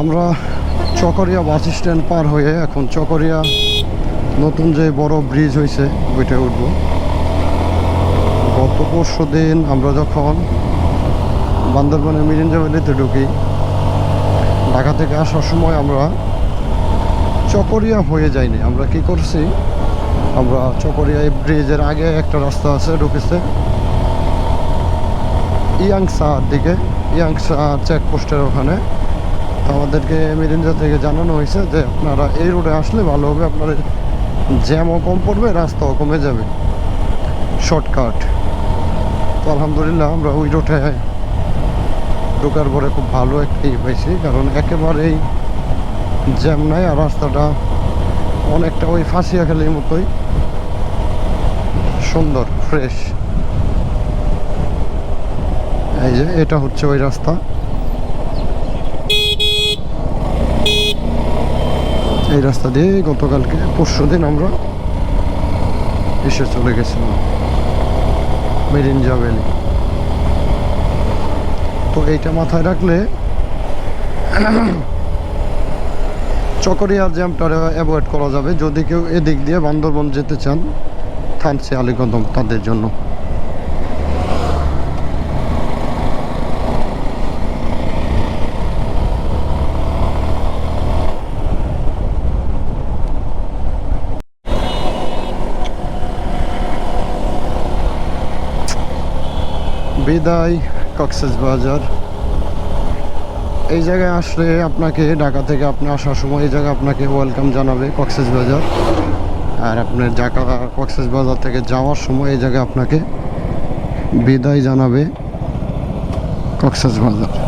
আমরা Chakaria bus stand পার হয়ে এখন চকরিয়া নতুন যে বড় ব্রিজ হয়েছে ওইটায় উঠব। গত পরশু দিন আমরা যখন বান্দরবনের মিরিঞ্জা ভ্যালিতে ঢুকি, ঢাকা থেকে আসার সময় আমরা চকরিয়া হয়ে যাইনি। আমরা কি করছি, আমরা চকরিয়া এই ব্রিজের আগে একটা রাস্তা আছে, ঢুকেছে ইয়াংসার দিকে। ইয়াংসা চেকপোস্টের ওখানে। আমাদেরকে মিরিঞ্জা থেকে জানানো হয়েছে যে আপনারা এই রোডে আসলে ভালো হবে আপনাদের জ্যামও কম পড়বে, রাস্তাও কমে যাবে। শর্টকাট। তো আলহামদুলিল্লাহ আমরা ওই রোডে ঢোকার পরে খুব ভালো একটা ই পাইছি কারণ একেবারেই জ্যাম নাই আর রাস্তাটা অনেকটা ওই ফাঁসিয়াখালির মতোই সুন্দর ফ্রেশ এই যে, এটা হচ্ছে ওই রাস্তা। এই রাস্তা দিয়ে গতকালকে, পরশু দিন আমরা এসে চলে গেছিলাম মেরিনজা ভ্যালি। তো এইটা মাথায় রাখলে চকরিয়ার জ্যামটা অ্যাভয়েড করা যাবে। যদি কেউ এদিক দিয়ে বান্দরবন যেতে চান, থানসি, আলিকদম তাদের জন্য। বিদায়, কক্সেস বাজার। এই জায়গায় আসলে আপনাকে ঢাকা থেকে আপনি আসার সময় এই জায়গায় আপনাকে ওয়েলকাম জানাবে কক্সেস বাজার। আর আপনার ঢাকা, কক্সেস বাজার থেকে যাওয়ার সময় এই জায়গায় আপনাকে বিদায় জানাবে কক্সেস বাজার।